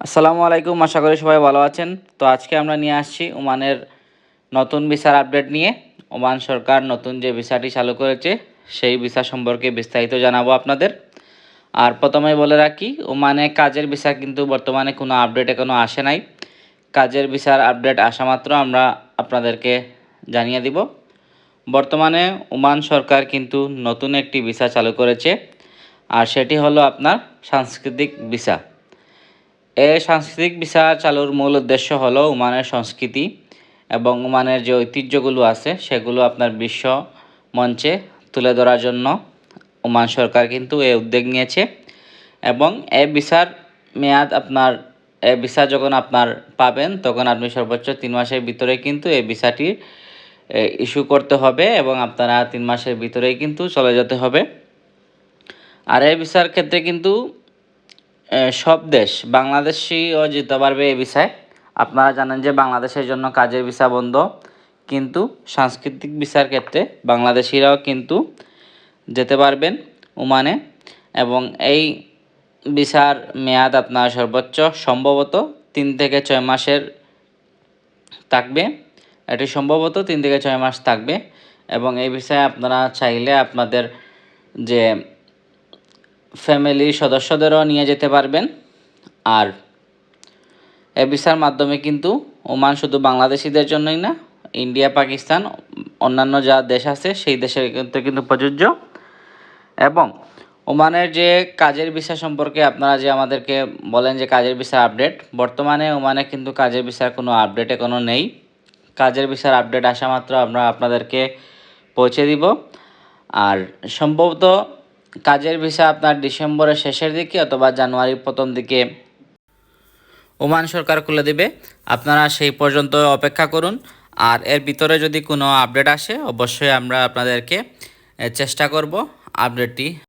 আসসালামু আলাইকুম, আশা করি সবাই ভালো আছেন। তো আজকে আমরা নিয়ে আসছি ওমানের নতুন ভিসার আপডেট নিয়ে। ওমান সরকার নতুন যে ভিসাটি চালু করেছে, সেই ভিসা সম্পর্কে বিস্তারিত জানাব আপনাদের। আর প্রথমে বলে রাখি, ওমানে কাজের ভিসা কিন্তু বর্তমানে কোনো আপডেট এখনও আসে নাই। কাজের ভিসার আপডেট আসা মাত্র আমরা আপনাদেরকে জানিয়ে দিব। বর্তমানে ওমান সরকার কিন্তু নতুন একটি ভিসা চালু করেছে, আর সেটি হলো আপনার সাংস্কৃতিক ভিসা। এই সাংস্কৃতিক ভিসা চালুর মূল উদ্দেশ্য হলো ওমানের সংস্কৃতি এবং ওমানের যে ঐতিহ্যগুলো আছে সেগুলো আপনার বিশ্ব মঞ্চে তুলে ধরার জন্য ওমান সরকার কিন্তু এ উদ্যোগ নিয়েছে। এবং এ ভিসার মেয়াদ আপনার এ ভিসা যখন আপনার পাবেন তখন আপনি সর্বোচ্চ তিন মাসের ভিতরে কিন্তু এই ভিসাটি ইস্যু করতে হবে এবং আপনারা তিন মাসের ভিতরেই কিন্তু চলে যেতে হবে। আর এই ভিসার ক্ষেত্রে কিন্তু এ, সব দেশ বাংলাদেশিও যেতে পারবে এ ভিসায়। আপনারা জানেন যে বাংলাদেশের জন্য কাজের ভিসা বন্ধ, কিন্তু সাংস্কৃতিক ভিসার ক্ষেত্রে বাংলাদেশিরাও কিন্তু যেতে পারবেন ওমানে এবং এই ভিসার মেয়াদ আপনার সর্বোচ্চ সম্ভবত তিন থেকে ছয় মাসের থাকবে। এটি সম্ভবত তিন থেকে ছয় মাস থাকবে এবং এই বিষয়ে আপনারা চাইলে আপনাদের যে ফ্যামিলির সদস্যদেরও নিয়ে যেতে পারবেন। আর এ ভিসার মাধ্যমে কিন্তু ওমান শুধু বাংলাদেশিদের জন্যই না, ইন্ডিয়া, পাকিস্তান, অন্যান্য যা দেশ আছে, সেই দেশের ক্ষেত্রে কিন্তু প্রযোজ্য। এবং ওমানের যে কাজের ভিসা সম্পর্কে আপনারা যে আমাদেরকে বলেন যে কাজের ভিসা আপডেট, বর্তমানে ওমানে কিন্তু কাজের ভিসার কোনো আপডেট এখনও নেই। কাজের ভিসার আপডেট আসা মাত্র আমরা আপনাদেরকে পৌঁছে দিব। আর সম্ভবত কাজের ভিসা আপনার ডিসেম্বরের শেষের দিকে অথবা জানুয়ারির প্রথম দিকে। ওমান সরকার খুলে দেবে। আপনারা সেই পর্যন্ত অপেক্ষা করুন। আর এর ভিতরে যদি কোনো আপডেট আসে, অবশ্যই আমরা আপনাদেরকে চেষ্টা করব আপডেটটি